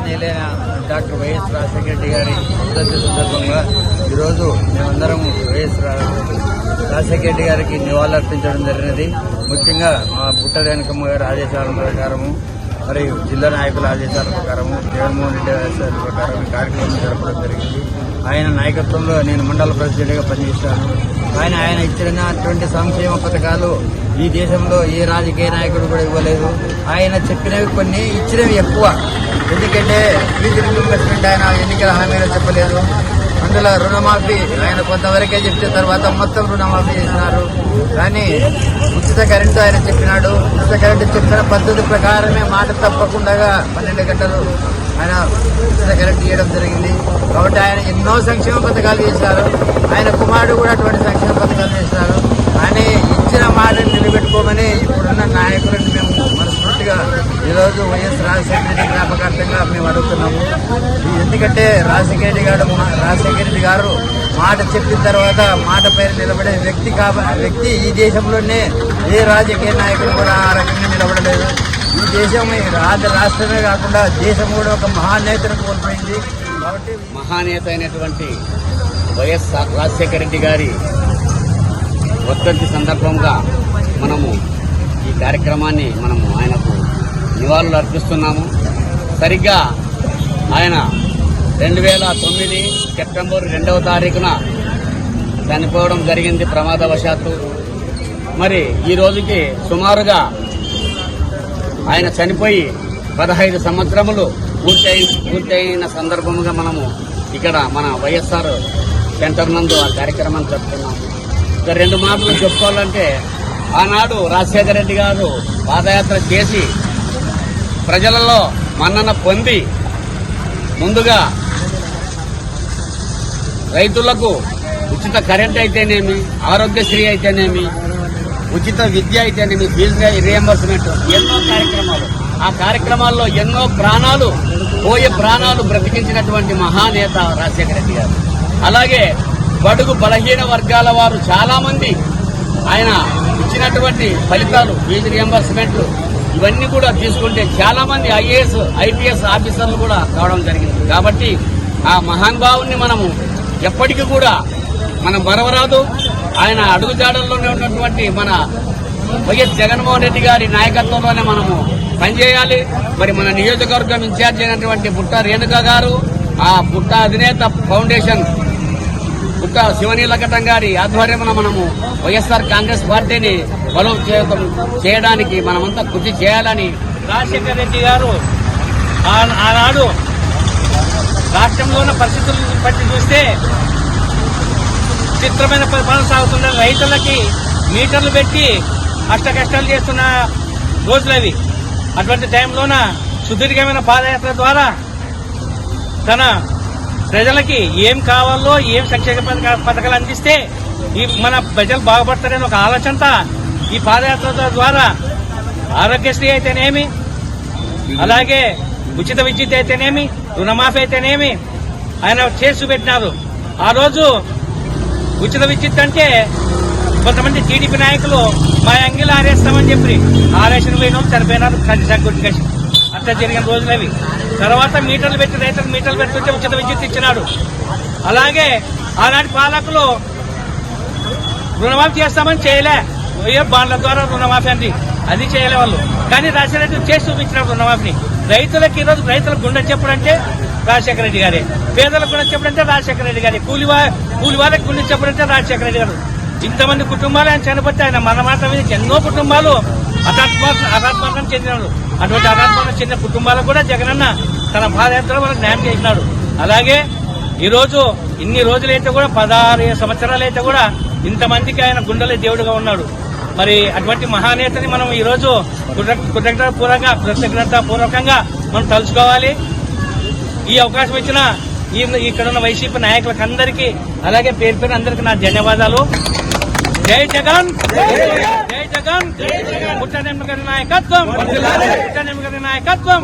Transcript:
Doctor YS Rajasekhara Reddy గారి సందర్భంగా ఈరోజు మేమందరం వైఎస్ రాజశేఖర రెడ్డి గారికి నివాళులర్పించడం జరిగినది. ముఖ్యంగా మా పుట్ట వెనకమ్మ గారి ఆదేశాల ప్రకారము మరియు జిల్లా నాయకుల ఆదేశాల ప్రకారము జగన్మోహన్ రెడ్డి ఆదేశాల ప్రకారం కార్యక్రమం జరపడం జరిగింది. ఆయన నాయకత్వంలో నేను మండల ప్రెసిడెంట్గా పనిచేస్తాను ఆయన ఆయన ఇచ్చినటువంటి సంక్షేమ పథకాలు ఈ దేశంలో ఏ రాజకీయ నాయకుడు కూడా ఇవ్వలేదు. ఆయన చెప్పినవి కొన్ని ఇచ్చినవి ఎక్కువ. ఎందుకంటే బీజేపీ ప్రెసిడెంట్ ఆయన ఎన్నికల హామీలో చెప్పలేదు. అందులో రుణమాఫీ ఆయన కొంతవరకే చెప్తే తర్వాత మొత్తం రుణమాఫీ చేసినారు. కానీ ఉచిత కరెంటు ఆయన చెప్పినాడు. ఉచిత కరెంటు చెప్పిన పద్ధతి ప్రకారమే మాట తప్పకుండా పన్నెండు గంటలు ఆయన ఉచిత కరెంటు ఇవ్వడం జరిగింది. కాబట్టి ఆయన ఎన్నో సంక్షేమ పథకాలు చేశారు ఆయన కుమారుడు కూడా అటువంటి సంక్షేమ పథకాలు చేశారు అని ఇచ్చిన మాటను నిలబెట్టుకోమని ఇప్పుడున్న నాయకులను మేము మనస్ఫూర్తిగా ఈరోజు వైఎస్ రాజశేఖర రెడ్డి జ్ఞాపకార్థంగా మేము అడుగుతున్నాము ఈ- ఎందుకంటే రాజశేఖర రెడ్డి గారు రాజశేఖర రెడ్డి గారు మాట చెప్పిన తర్వాత మాట పైన నిలబడే వ్యక్తి కాబ వ్యక్తి ఈ దేశంలోనే ఏ రాజకీయ నాయకుడు కూడా ఆ రకంగా నిలబడలేదు. ఈ దేశం రాజ రాష్ట్రమే కాకుండా దేశం కూడా ఒక మహానేతను కోల్పోయింది. కాబట్టి మహానేత అయినటువంటి వైఎస్ రాజశేఖర రెడ్డి గారి వర్ధంతి సందర్భంగా మనము ఈ కార్యక్రమాన్ని మనము ఆయనకు నివాళులు అర్పిస్తున్నాము. సరిగ్గా ఆయన రెండు వేల తొమ్మిది సెప్టెంబర్ రెండవ తారీఖున చనిపోవడం జరిగింది ప్రమాదవశాత్తు. మరి ఈ రోజుకి సుమారుగా ఆయన చనిపోయి పదహైదు సంవత్సరములు పూర్తయి పూర్తయిన సందర్భముగా మనము ఇక్కడ మన వైఎస్ఆర్ సెంటర్ నందు ఆ కార్యక్రమాన్ని జరుపుకున్నాము ఇక రెండు మాటలు చెప్పుకోవాలంటే ఆనాడు రాజశేఖర రెడ్డి గారు పాదయాత్ర చేసి ప్రజలలో మన్నన పొంది ముందుగా రైతులకు ఉచిత కరెంట్ అయితేనేమి ఆరోగ్యశ్రీ అయితేనేమి ఉచిత విద్య అయితేనేమి ఫీజు రియంబర్స్మెంట్ ఎన్నో కార్యక్రమాలు. ఆ కార్యక్రమాల్లో ఎన్నో ప్రాణాలు పోయే ప్రాణాలు బ్రతికించినటువంటి మహానేత రాజశేఖర రెడ్డి గారు. అలాగే బడుగు బలహీన వర్గాల వారు చాలామంది ఆయన ఇచ్చినటువంటి ఫలితాలు ఫీజు రియంబర్స్మెంట్ ఇవన్నీ కూడా తీసుకుంటే చాలామంది ఐఏఎస్ ఐపీఎస్ ఆఫీసర్లు కూడా కావడం జరిగింది. కాబట్టి ఆ మహానుభావుని మనము ఎప్పటికీ కూడా మనం మరవరాదు. ఆయన అడుగుజాడల్లోనే ఉన్నటువంటి మన వైఎస్ జగన్మోహన్ రెడ్డి గారి నాయకత్వంలోనే మనము పనిచేయాలి. మరి మన నియోజకవర్గం ఇన్ఛార్జ్ అయినటువంటి పుట్ట రేణుక గారు ఆ పుట్ట అధినేత ఫౌండేషన్ బుట్ట శివనీలకటం గారి ఆధ్వర్యమున మనము వైఎస్ఆర్ కాంగ్రెస్ పార్టీని బలోపేతం చేయడానికి మనమంతా కృషి చేయాలని రాజశేఖర రెడ్డి గారు ఆ- ఆనాడు రాష్ట్రంలో ఉన్న పరిస్థితులను బట్టి చూస్తే చిత్రమైన పరిపాలన సాగుతున్న రైతులకి మీటర్లు పెట్టి అష్ట కష్టాలు చేస్తున్న రోజులు అవి. అటువంటి టైంలోన సుదీర్ఘమైన పాదయాత్ర ద్వారా తన ప్రజలకి ఏం కావాలో ఏం సంక్షేమ పథకాలు అందిస్తే ఈ మన ప్రజలు బాగుపడతారని ఒక ఆలోచనతో ఈ పాదయాత్ర ద్వారా ఆరోగ్యశ్రీ అయితేనేమి అలాగే ఉచిత విద్యుత్ అయితేనేమి రుణమాఫీ అయితేనేమి? ఆయన చేసి పెట్టినారు. ఆ రోజు ఉచిత విద్యుత్ అంటే కొంతమంది టీడీపీ నాయకులు మా అంగిలు ఆరేస్తామని చెప్పి ఆరేసిన పోయినాం చనిపోయినారు చనిపోయినారు గుర్తు కసి అట్లా జరిగిన రోజులు అవి. తర్వాత మీటర్లు పెట్టి రైతులకు మీటర్లు పెట్టుకుంటే ఉచిత విద్యుత్ ఇచ్చినాడు. అలాగే ఆనాటి పాలకులు రుణమాఫీ చేస్తామని చేయలే. బాండ్ల ద్వారా రుణమాఫీ అంది. అది చేయలే వాళ్ళు. కానీ రాజశేఖర రెడ్డి చేసి చూపించినప్పుడు రుణమాఫీని రైతులకు ఈరోజు రైతులకు గుండె చెప్పడంటే రాజశేఖర రెడ్డి గారే. పేదలకు గుండె చెప్పుడంటే రాజశేఖర రెడ్డి గారే. కూలి కూలివాళ్ళకి కూలి వాళ్ళకి గుండె చెప్పడంటే రాజశేఖర రెడ్డి గారు. ఇంతమంది కుటుంబాలు ఆయన చనిపోతే ఆయన మన మాట మీద ఎన్నో కుటుంబాలు అసాత్మ అసాత్మకం చెందిన అటువంటి అసాత్మకం చెందిన కుటుంబాలకు కూడా జగనన్న తన పాదయాత్రలో వాళ్ళకి న్యాయం చేసినాడు. అలాగే ఈరోజు ఇన్ని రోజులైతే కూడా పదహారు సంవత్సరాలు అయితే కూడా ఇంతమందికి ఆయన గుండెల దేవుడుగా ఉన్నాడు. మరి అటువంటి మహానేతని మనం ఈ రోజు కృతజ్ఞత పూర్వకంగా కృతజ్ఞత పూర్వకంగా మనం తలుచుకోవాలి. ఈ అవకాశం ఇచ్చిన ఈ ఇక్కడ ఉన్న వైసీపీ నాయకులకు అందరికీ అలాగే పేరు పేరు అందరికీ నా ధన్యవాదాలు. జై జగన్! జై జగన్! పుట్ట నాయకత్వం! పుట్ట నాయకత్వం!